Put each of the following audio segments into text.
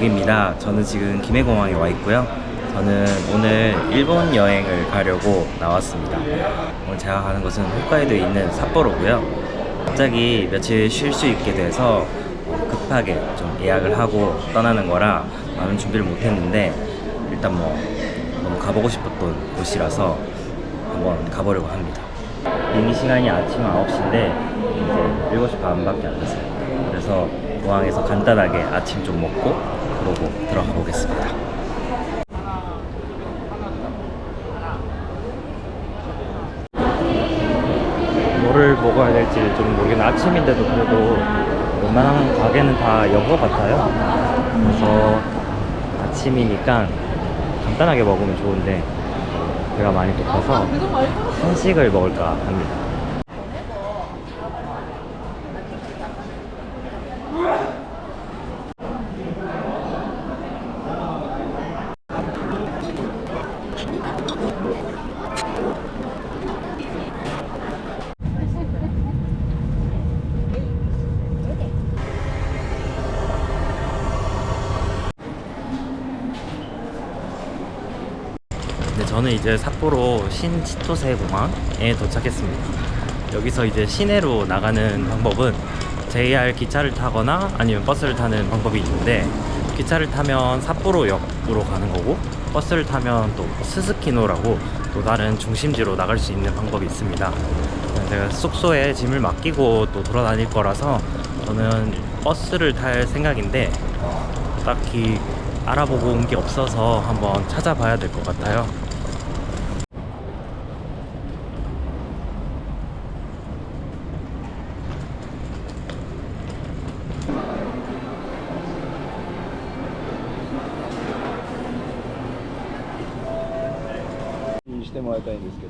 여기입니다. 저는 지금 김해공항에 와 있고요. 저는 오늘 일본 여행을 가려고 나왔습니다. 오늘 제가 가는 곳은 홋카이도에 있는 삿포로고요. 갑자기 며칠 쉴 수 있게 돼서 급하게 좀 예약을 하고 떠나는 거라 많은 준비를 못 했는데 일단 뭐 너무 가보고 싶었던 곳이라서 한번 가보려고 합니다. 이미 시간이 아침 9시인데 이제 7시 반밖에 안 됐어요. 그래서 공항에서 간단하게 아침 좀 먹고 그러고 들어가 보겠습니다. 뭐를 먹어야 될지 좀 모르겠는데 아침인데도 그래도 웬만한 가게는 다연것 같아요. 그래서 아침이니까 간단하게 먹으면 좋은데 배가 많이 고파서 한식을 먹을까 합니다. 네, 저는 이제 삿포로 신치토세 공항에 도착했습니다. 여기서 이제 시내로 나가는 방법은 JR 기차를 타거나 아니면 버스를 타는 방법이 있는데 기차를 타면 삿포로역으로 가는 거고 버스를 타면 또 스스키노라고 또 다른 중심지로 나갈 수 있는 방법이 있습니다. 제가 숙소에 짐을 맡기고 또 돌아다닐 거라서 저는 버스를 탈 생각인데 딱히 알아보고 온 게 없어서 한번 찾아봐야 될 것 같아요. もらいたいんですけ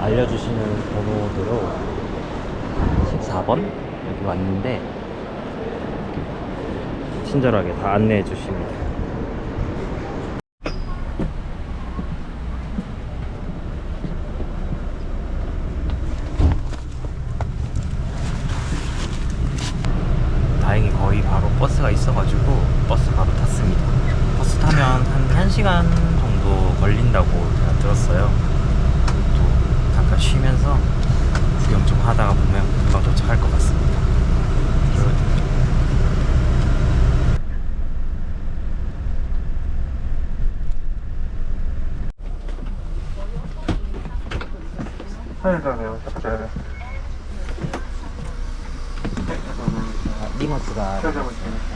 알려주시는 번호대로 14번 여기 왔는데 친절하게 다 안내해 주십니다. ありがとうござい。ます。ちらです。荷物が。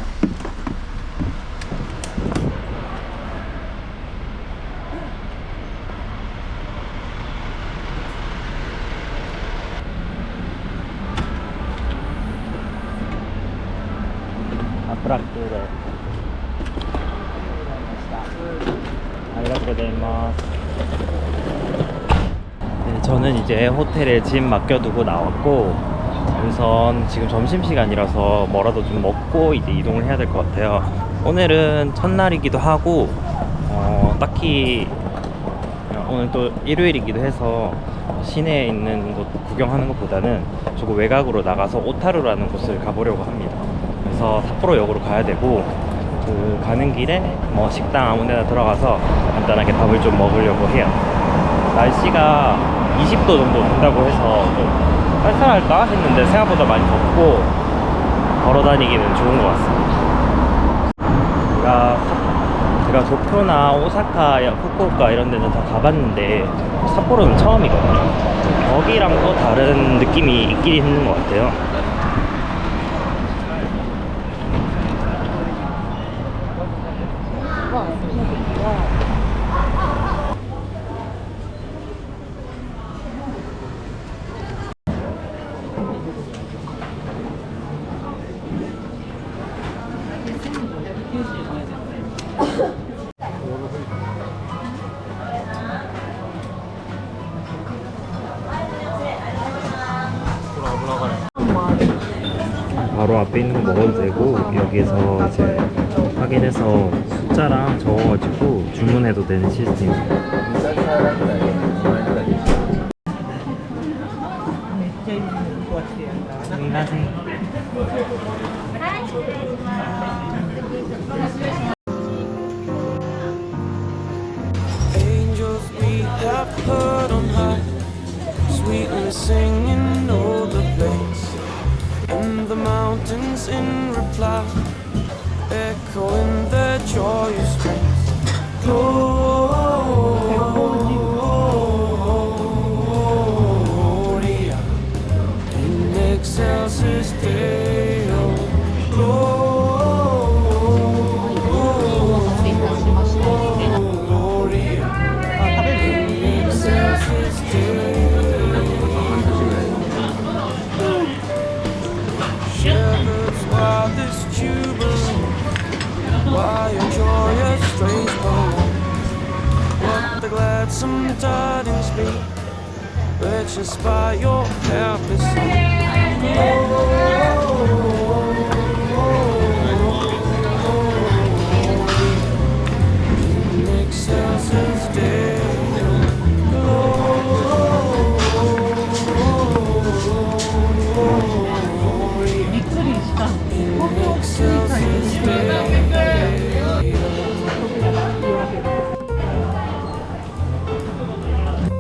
저는 이제 호텔에 짐 맡겨두고 나왔고 우선 지금 점심시간이라서 뭐라도 좀 먹고 이제 이동을 해야 될 것 같아요 오늘은 첫날이기도 하고 어, 딱히 오늘 또 일요일이기도 해서 시내에 있는 곳 구경하는 것보다는 조금 외곽으로 나가서 오타루라는 곳을 가보려고 합니다. 그래서 삿포로역으로 가야 되고 그 가는 길에 뭐 식당 아무데나 들어가서 간단하게 밥을 좀 먹으려고 해요. 날씨가 20도 정도 된다고 해서 좀 쌀쌀할까 했는데 생각보다 많이 덥고 걸어 다니기는 좋은 것 같습니다. 제가 삿- 제가 도쿄나 오사카, 야- 후쿠오카 이런 데는 다 가봤는데 삿포로는 처음이거든요. 거기랑 또 다른 느낌이 있긴 있는 것 같아요. 앞에 있는 거 먹어도 되고 여기에서 이제 확인해서 숫자랑 적어가지고 주문해도 되는 시스템이에요.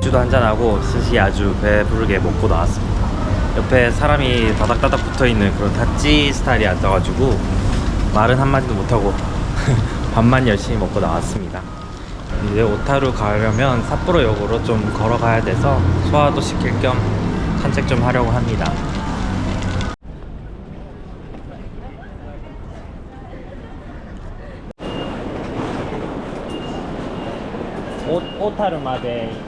맥주도 한잔하고 스시 아주 배부르게 먹고 나왔습니다. 옆에 사람이 다닥다닥 붙어있는 그런 다찌 스타일이 앉아가지고 말은 한마디도 못하고 밥만 열심히 먹고 나왔습니다. 이제 오타루 가려면 삿포로역으로 좀 걸어가야 돼서 소화도 시킬 겸 산책 좀 하려고 합니다. 오, 오타루 마데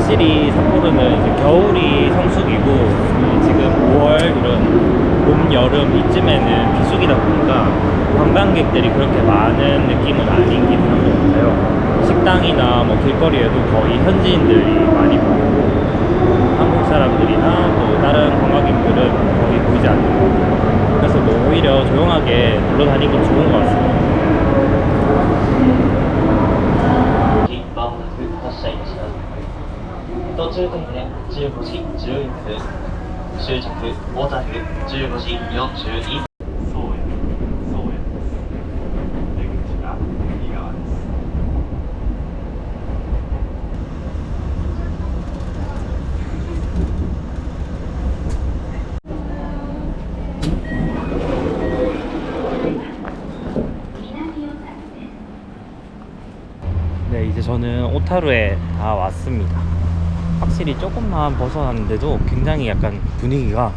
확실히 삿포로는 겨울이 성수기고 이 지금 5월 이런 봄, 여름 이쯤에는 비수기다 보니까 관광객들이 그렇게 많은 느낌은 아니긴 한 것 같아요. 식당이나 뭐 길거리에도 거의 현지인들이 많이 보이고 한국 사람들이나 또 다른 관광객들은 거의 보이지 않는 것 같아요. 그래서 뭐 오히려 조용하게 놀러 다니기 좋은 것 같습니다. 途中点で15時11分終着小樽15時42分そうや、そうや。出口が右側です。 네, 이제 저는 오타루에 다 왔습니다. 확실히 조금만 벗어났는데도 굉장히 약간 분위기가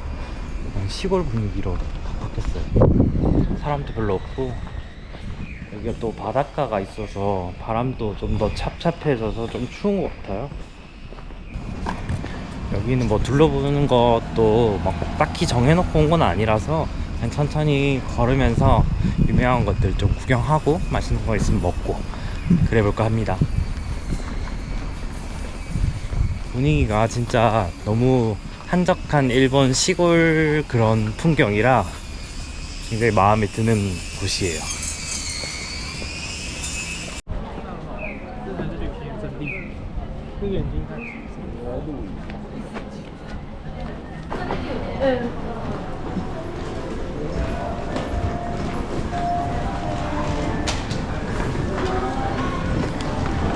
시골 분위기로 바뀌었어요. 사람도 별로 없고 여기가 또 바닷가가 있어서 바람도 좀 더 찹찹해져서 좀 추운 것 같아요. 여기는 뭐 둘러보는 것도 막 딱히 정해놓고 온 건 아니라서 그냥 천천히 걸으면서 유명한 것들 좀 구경하고 맛있는 거 있으면 먹고 그래 볼까 합니다. 분위기가 진짜 너무 한적한 일본 시골 그런 풍경이라 굉장히 마음에 드는 곳이에요.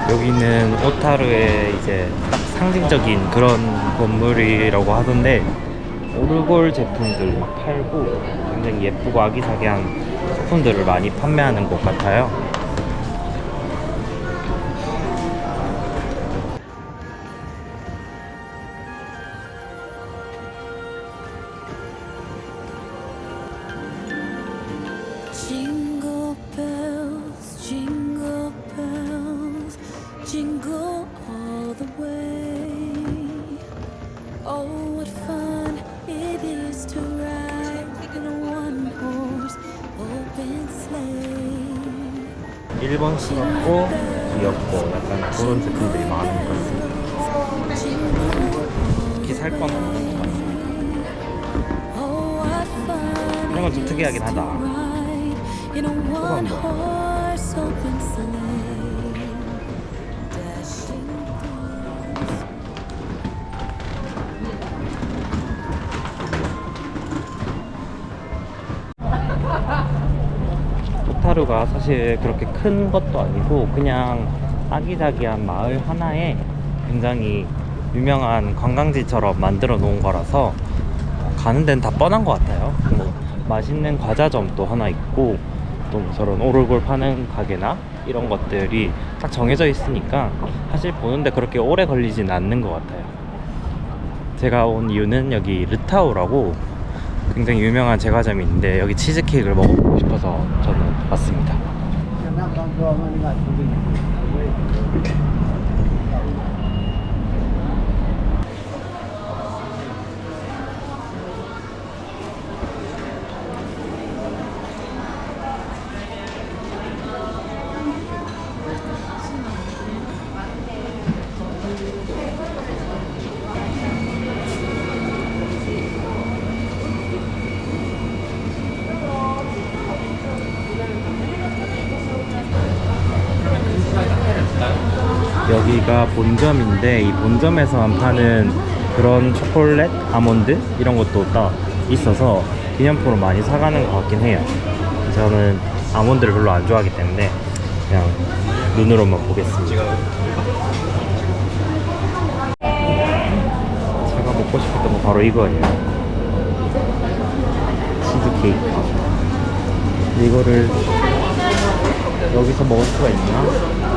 여기는 오타루의 이제 딱 상징적인 그런 건물이라고 하던데 오르골 제품들 막 팔고 굉장히 예쁘고 아기자기한 소품들을 많이 판매하는 곳 같아요. 일본스럽고 귀엽고 약간 그런 제품들이 많은 것 같습니다. 특히 살건 없는 것 fun 이런 건 좀 특이하긴 하다. a 호타루가 사실 그렇게 큰 것도 아니고 그냥 아기자기한 마을 하나에 굉장히 유명한 관광지처럼 만들어 놓은 거라서 가는 데는 다 뻔한 것 같아요. 뭐 맛있는 과자점도 하나 있고 또 뭐 저런 오르골 파는 가게나 이런 것들이 딱 정해져 있으니까 사실 보는데 그렇게 오래 걸리진 않는 것 같아요. 제가 온 이유는 여기 르타오라고 굉장히 유명한 제과점이 있는데 여기 치즈케이크를 먹어보고 싶어서 저는 왔습니다. 여기가 본점인데 이 본점에서만 파는 그런 초콜릿, 아몬드 이런 것도 딱 있어서 기념품으로 많이 사가는 것 같긴 해요. 저는 아몬드를 별로 안 좋아하기 때문에 그냥 눈으로만 보겠습니다. 제가 먹고 싶었던 거 바로 이거예요. 치즈케이크. 이거를 여기서 먹을 수가 있나?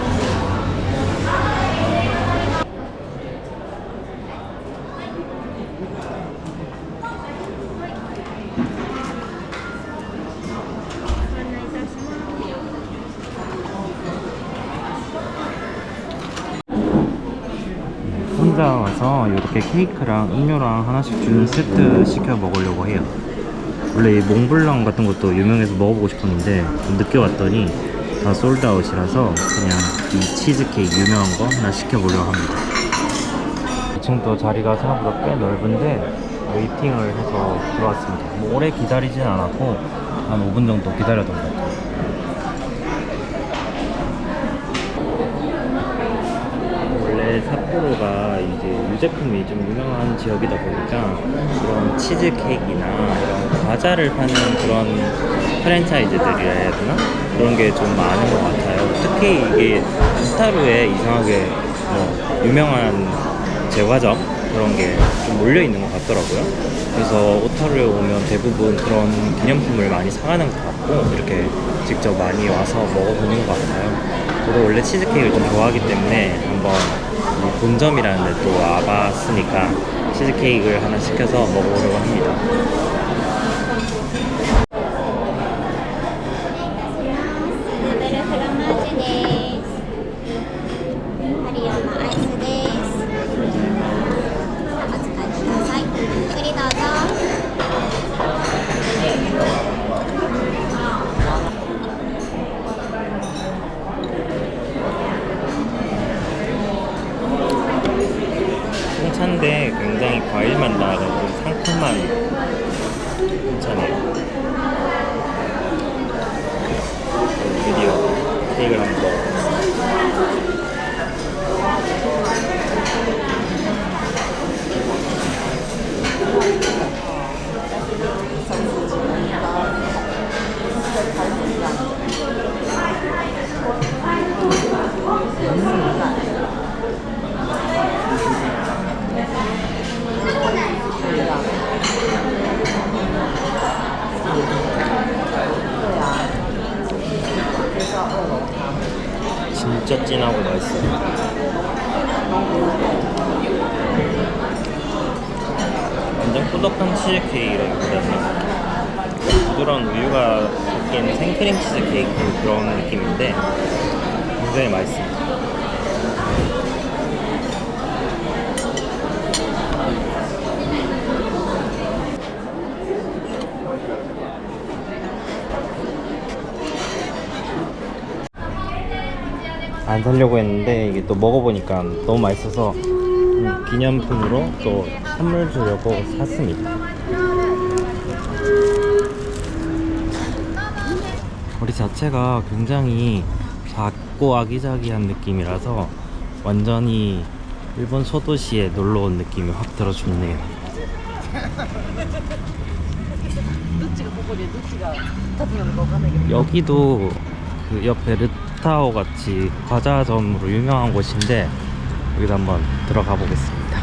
이렇게 케이크랑 음료랑 하나씩 주는 세트 시켜 먹으려고 해요. 원래 이 몽블랑 같은 것도 유명해서 먹어보고 싶었는데 좀 늦게 왔더니 다 솔드아웃이라서 그냥 이 치즈케이크 유명한 거 하나 시켜보려고 합니다. 2층도 자리가 생각보다 꽤 넓은데 웨이팅을 해서 들어왔습니다. 뭐 오래 기다리진 않았고 한 5분 정도 기다렸던 것 같아요. 원래 삿포로가 이제 유 제품이 좀 유명한 지역이다 보니까 그런 치즈 케이크나 이런 과자를 파는 그런 프랜차이즈들이라 해야 되나? 그런 게 좀 많은 것 같아요. 특히 이게 스타루에 이상하게 뭐 유명한 제과점 그런 게 좀 몰려 있는 것 같더라고요. 그래서 오타루에 오면 대부분 그런 기념품을 많이 사가는 것 같고 이렇게 직접 많이 와서 먹어보는 것 같아요. 저도 원래 치즈케이크를 좀 좋아하기 때문에 한번 이 본점이라는 데 또 와봤으니까 치즈케이크를 하나 시켜서 먹어보려고 합니다. 굉장히 과일맛 좀 상큼한 홍차네요. 드디어 케이크를 한번 먹어보겠습니다. 완전 꾸덕한 치즈케이크라기보다는 부드러운 우유가 섞인 생크림 치즈케이크 그런 느낌인데 굉장히 맛있습니다. 안 사려고 했는데 이게 또 먹어보니까 너무 맛있어서 음, 기념품으로 또 선물 주려고 샀습니다. 머리 자체가 굉장히 작고 아기자기한 느낌이라서 완전히 일본 소도시에 놀러 온 느낌이 확 들어 좋네요. 여기도 그 옆에 르 타오 같이 과자점으로 유명한 곳인데 여기도 한번 들어가 보겠습니다.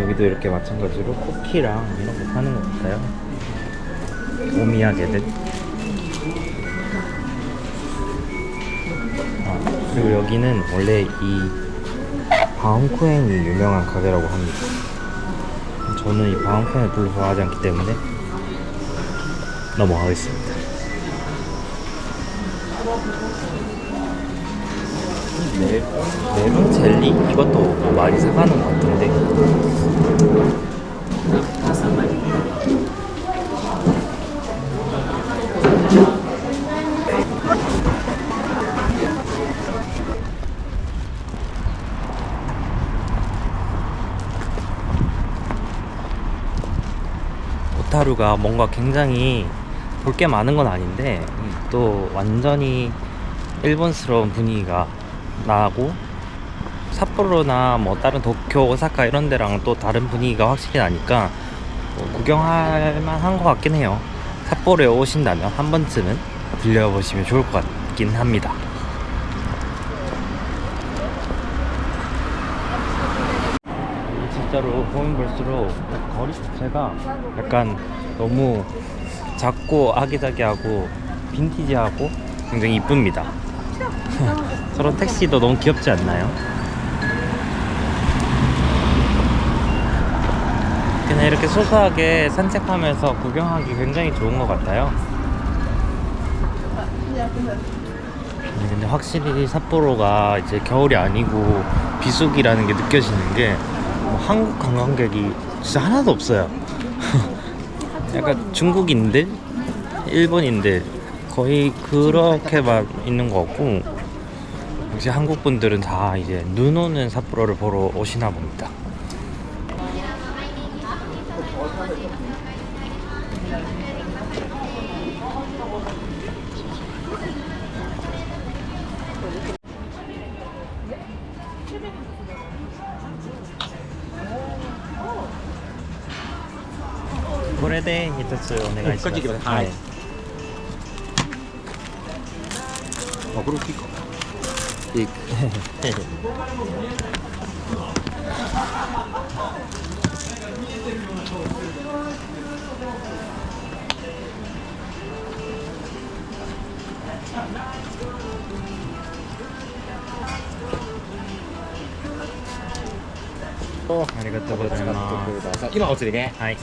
여기도 이렇게 마찬가지로 쿠키랑 이런 거 파는 것 같아요. 오미야게들. 아, 그리고 여기는 원래 이 바움쿠엔이 유명한 가게라고 합니다. 저는 이 바움쿠엔을 별로 좋아하지 않기 때문에 넘어가겠습니다. 네, 메론 젤리? 이것도 뭐 많이 사가는 것 같은데. 오타루가 뭔가 굉장히 볼 게 많은 건 아닌데 또 완전히 일본스러운 분위기가 나고 삿포로나 뭐 다른 도쿄, 오사카 이런 데랑 또 다른 분위기가 확실히 나니까 뭐 구경할 만한 것 같긴 해요. 삿포로에 오신다면 한 번쯤은 들려보시면 좋을 것 같긴 합니다. 진짜로 보면 볼수록 거리 자체가 약간 너무 작고 아기자기하고 빈티지하고 굉장히 이쁩니다. 저런 택시도 너무 귀엽지 않나요? 그냥 이렇게 소소하게 산책하면서 구경하기 굉장히 좋은 것 같아요. 근데 확실히 삿포로가 이제 겨울이 아니고 비수기라는 게 느껴지는 게 뭐 한국 관광객이 진짜 하나도 없어요. 약간 중국인들, 일본인들 거의 그렇게만 있는 것 같고 역시 한국 분들은 다 이제 눈 오는 삿포로를 보러 오시나 봅니다. れで一つお願いします。はいあこれ大きいかいいありがとうございます。今お釣りねはい。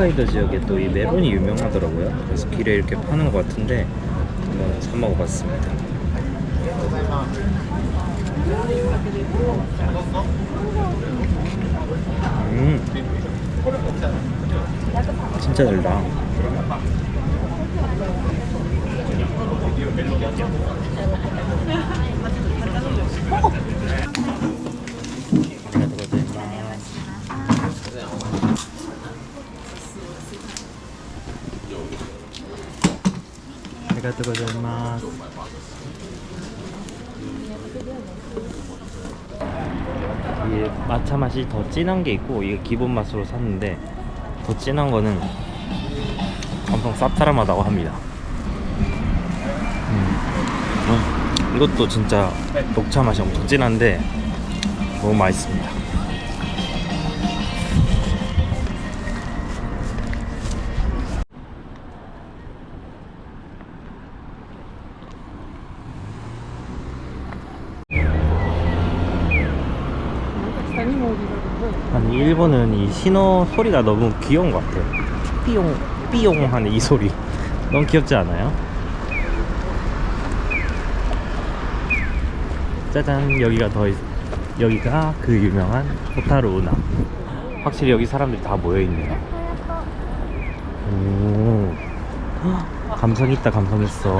홋카이도 지역에 또 이 메론이 유명하더라고요. 그래서 길에 이렇게 파는 것 같은데 한번 사 먹어봤습니다. 음, 진짜 달다. 아리가또 고자이마스. 이게 마차 맛이 더 진한 게 있고 이게 기본 맛으로 샀는데 더 진한 거는 엄청 쌉싸름하다고 합니다. 음. 음, 이것도 진짜 녹차 맛이 엄청 진한데 너무 맛있습니다. 일본은 이 신호 소리가 너무 귀여운 것 같아요. 삐용 삐용 하는 이 소리 너무 귀엽지 않아요? 짜잔 여기가 더 있- 여기가 그 유명한 호타루 운하. 확실히 여기 사람들이 다 모여 있네요. 오 헉, 감성 있다 감성 있어.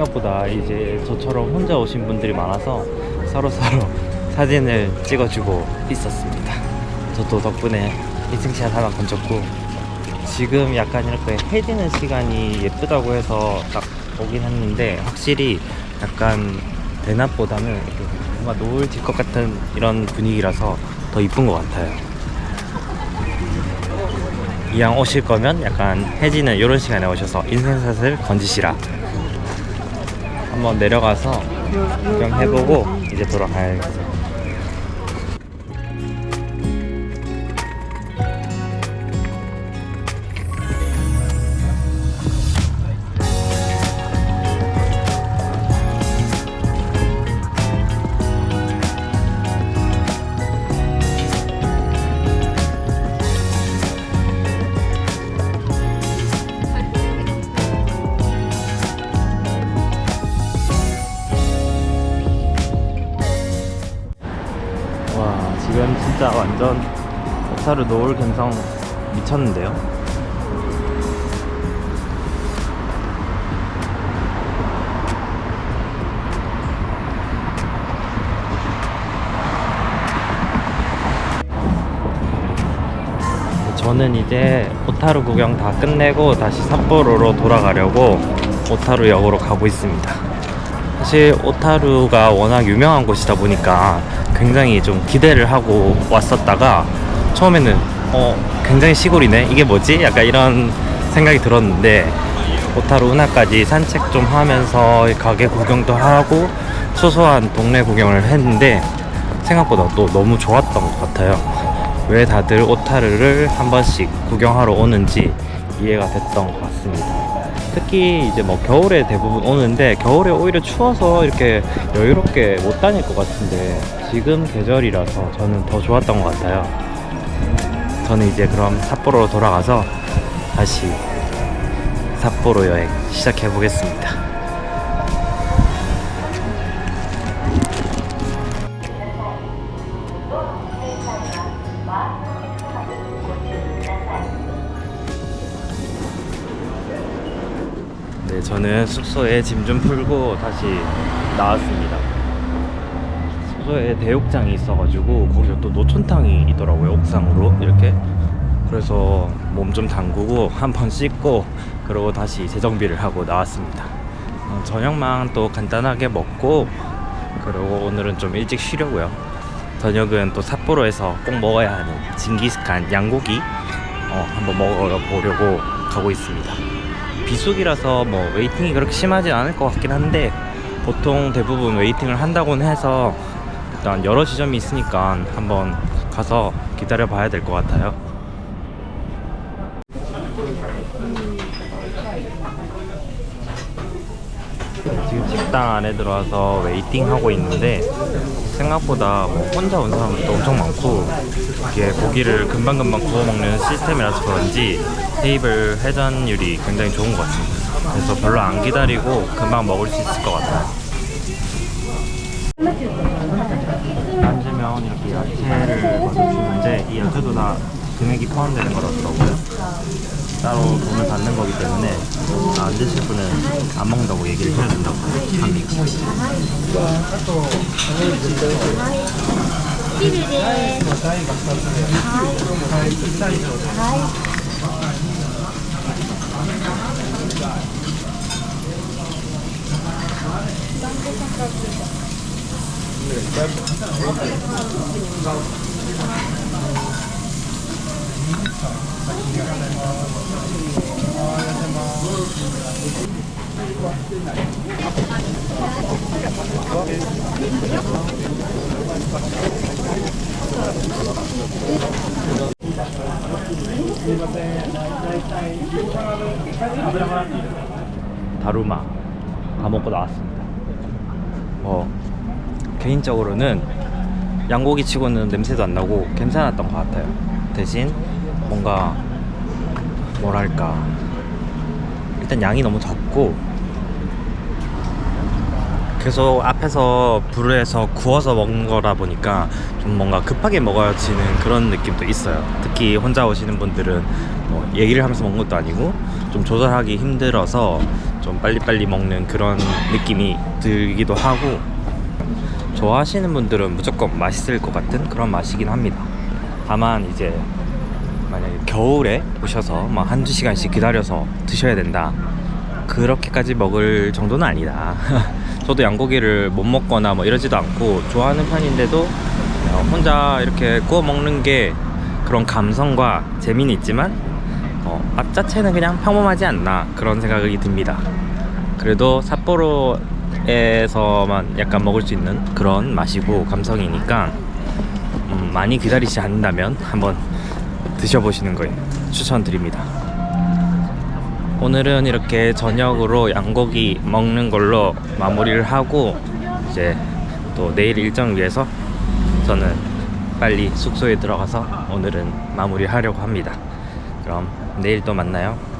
생각보다 이제 저처럼 혼자 오신 분들이 많아서 서로 서로 사진을 찍어주고 있었습니다. 저도 덕분에 인생샷 하나 건졌고 지금 약간 이렇게 해지는 시간이 예쁘다고 해서 딱 오긴 했는데 확실히 약간 대낮보다는 뭔가 노을 질 것 같은 이런 분위기라서 더 이쁜 것 같아요. 이왕 오실 거면 약간 해지는 이런 시간에 오셔서 인생샷을 건지시라. 한번 내려가서 구경해보고 이제 돌아가야겠어요. 완전 오타루 노을 감성 미쳤는데요. 저는 이제 오타루 구경 다 끝내고 다시 삿포로로 돌아가려고 오타루 역으로 가고 있습니다. 사실 오타루가 워낙 유명한 곳이다 보니까 굉장히 좀 기대를 하고 왔었다가 처음에는 어 굉장히 시골이네? 이게 뭐지? 약간 이런 생각이 들었는데 오타루 운하까지 산책 좀 하면서 가게 구경도 하고 소소한 동네 구경을 했는데 생각보다 또 너무 좋았던 것 같아요. 왜 다들 오타루를 한 번씩 구경하러 오는지 이해가 됐던 것 같습니다 특히 이제 뭐 겨울에 대부분 오는데 겨울에 오히려 추워서 이렇게 여유롭게 못 다닐 것 같은데 지금 계절이라서 저는 더 좋았던 것 같아요. 저는 이제 그럼 삿포로로 돌아가서 다시 삿포로 여행 시작해 보겠습니다. 저는 숙소에 짐 좀 풀고 다시 나왔습니다. 숙소에 대욕장이 있어가지고 거기가 또 노천탕이 있더라고요 옥상으로 이렇게. 그래서 몸 좀 담그고 한 번 씻고 그러고 다시 재정비를 하고 나왔습니다. 어, 저녁만 또 간단하게 먹고 그리고 오늘은 좀 일찍 쉬려고요. 저녁은 또 삿포로에서 꼭 먹어야 하는 징기스칸 양고기 어, 한번 먹어보려고 가고 있습니다. 비수기라서 뭐 웨이팅이 그렇게 심하지 않을 것 같긴 한데 보통 대부분 웨이팅을 한다고는 해서 일단 여러 지점이 있으니까 한번 가서 기다려 봐야 될 것 같아요. 지금 식당 안에 들어와서 웨이팅 하고 있는데 생각보다 뭐 혼자 온 사람도 엄청 많고 이게 고기를 금방금방 구워 먹는 시스템이라서 그런지 테이블 회전율이 굉장히 좋은 것 같습니다. 그래서 별로 안 기다리고 금방 먹을 수 있을 것 같아요. 앉으면 이렇게 야채를 먼저 주는데 이 야채도 다 금액이 포함되는 거라더라고요. 따로 돈을 받는 거기 때문에 아, 안 드실 분은 안 먹는다고 얘기를 해야 된다고 합니다. 다루마 다 먹고 나왔습니다. 어, 개인적으로는 양고기 치고는 냄새도 안 나고 괜찮았던 것 같아요. 대신 뭔가 뭐랄까 일단 양이 너무 적고 계속 앞에서 불을 해서 구워서 먹는 거라 보니까 좀 뭔가 급하게 먹어지는 그런 느낌도 있어요. 특히 혼자 오시는 분들은 뭐 얘기를 하면서 먹는 것도 아니고 좀 조절하기 힘들어서 좀 빨리빨리 먹는 그런 느낌이 들기도 하고 좋아하시는 분들은 무조건 맛있을 것 같은 그런 맛이긴 합니다. 다만 이제 만약에 겨울에 오셔서 막 한두 시간씩 기다려서 드셔야 된다. 그렇게까지 먹을 정도는 아니다. 저도 양고기를 못 먹거나 뭐 이러지도 않고 좋아하는 편인데도 어, 혼자 이렇게 구워 먹는 게 그런 감성과 재미는 있지만 어, 맛 자체는 그냥 평범하지 않나 그런 생각이 듭니다. 그래도 삿포로에서만 약간 먹을 수 있는 그런 맛이고 감성이니까 음, 많이 기다리지 않는다면 한번 드셔보시는 걸 추천드립니다. 오늘은 이렇게 저녁으로 양고기 먹는 걸로 마무리를 하고 이제 또 내일 일정을 위해서 저는 빨리 숙소에 들어가서 오늘은 마무리하려고 합니다. 그럼 내일 또 만나요.